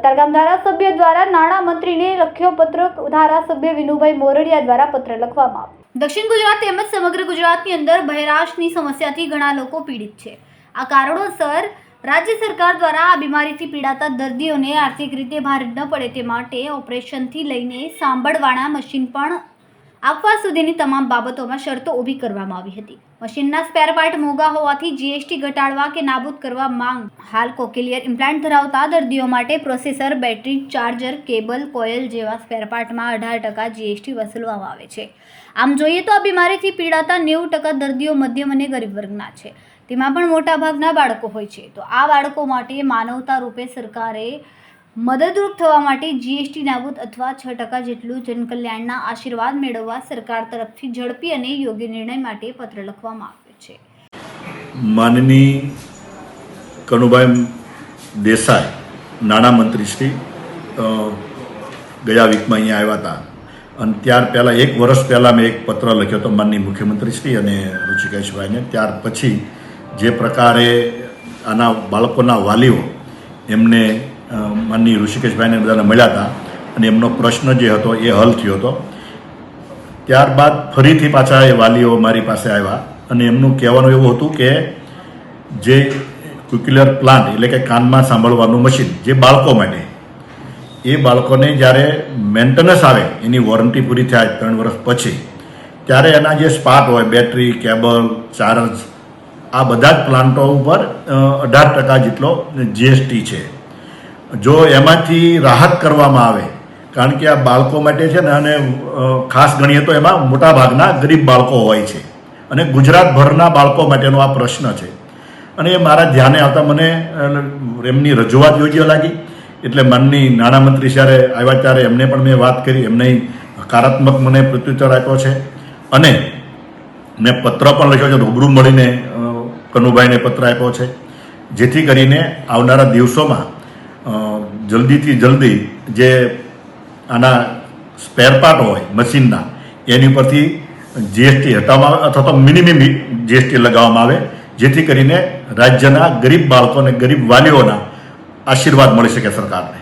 કતારગામ ધારાસભ્ય દ્વારા નાણાં મંત્રીને લખ્યો પત્ર ધારાસભ્ય વિનુભાઈ મોરડિયા દ્વારા પત્ર લખવામાં આવ્યો. દક્ષિણ ગુજરાત તેમજ સમગ્ર ગુજરાતની અંદર બહેરાશની સમસ્યાથી ઘણા લોકો પીડિત છે. આ કારણોસર રાજ્ય સરકાર દ્વારા આ બીમારીથી પીડાતા દર્દીઓને આર્થિક રીતે ભાર ન પડે તે માટે ઓપરેશનથી લઈને સાંભળવાના મશીન પણ આપવા સુધીની તમામ બાબતોમાં શરતો ઊભી કરવામાં આવી હતી. મશીનના સ્પેર પાર્ટ મોંઘા હોવાથી જીએસટી ઘટાડવા કે નાબૂદ કરવા માંગ. હાલ કોકિલિયર ઇમ્પ્લાન્ટ ધરાવતા દર્દીઓ માટે પ્રોસેસર, બેટરી, ચાર્જર, કેબલ, કોયલ જેવા સ્પેર પાર્ટમાં અઢાર ટકા જીએસટી વસૂલવામાં આવે છે. આમ જોઈએ તો આ બીમારીથી પીડાતા નેવું ટકા દર્દીઓ મધ્યમ અને ગરીબ વર્ગના છે. તેમાં પણ મોટાભાગના બાળકો હોય છે. તો આ બાળકો માટે માનવતા રૂપે સરકારે મદદરૂપ થવા માટે જીએસટી નાબૂદ અથવા છ ટકા જેટલું જનકલ્યાણના આશીર્વાદ મેળવવા સરકાર તરફથી ઝડપી અને યોગ્ય નિર્ણય માટે પત્ર લખવામાં આવ્યો છે. માનની કનુભાઈ દેસાઈ નાણામંત્રી શ્રી ગયા વીકમાં અહીંયા આવ્યા હતા. અને ત્યાર પહેલાં, એક વર્ષ પહેલાં મેં એક પત્ર લખ્યો હતો માનની મુખ્યમંત્રી શ્રી અને ઋષિકેશભાઈને. ત્યાર પછી જે પ્રકારે આના બાળકોના વાલીઓ એમને માનની ઋષિકેશભાઈને બધાને મળ્યા હતા અને એમનો પ્રશ્ન જે હતો એ હલ થયો હતો. ત્યારબાદ ફરીથી પાછા એ વાલીઓ મારી પાસે આવ્યા અને એમનું કહેવાનું એવું હતું કે જે ક્યુક્યુલર પ્લાન્ટ એટલે કે કાનમાં સાંભળવાનું મશીન જે બાળકો માટે, એ બાળકોને જ્યારે મેન્ટેનન્સ આવે, એની વોરંટી પૂરી થાય ત્રણ વર્ષ પછી, ત્યારે એના જે સ્પાર્ટ હોય, બેટરી, કેબલ, ચાર્જ, આ બધા જ પ્લાન્ટો ઉપર અઢાર ટકા જેટલો જીએસટી છે. જો એમાંથી રાહત કરવામાં આવે, કારણ કે આ બાળકો માટે છે ને અને ખાસ ગણીએ તો એમાં મોટા ભાગના ગરીબ બાળકો હોય છે. અને ગુજરાતભરના બાળકો માટેનો આ પ્રશ્ન છે. અને એ મારા ધ્યાને આવતા મને એમની રજૂઆત યોગ્ય લાગી. એટલે માનની નાણામંત્રી જ્યારે આવ્યા ત્યારે એમને પણ મેં વાત કરી, એમને હકારાત્મક મને પ્રત્યુત્તર આપ્યો છે. અને મેં પત્ર પણ લખ્યો છે, રૂબરૂ મળીને કનુભાઈને પત્ર આપ્યો છે. જેથી કરીને આવનારા દિવસોમાં જલ્દીથી જલ્દી જે આના સ્પેરપાર્ટ હોય મશીનના એની ઉપરથી જીએસટી હટાવવામાં અથવા તો મિનિમમ જીએસટી લગાવવામાં આવે, જેથી કરીને રાજ્યના ગરીબ બાળકોને, ગરીબ વાલીઓના આશીર્વાદ મળી શકે સરકારને.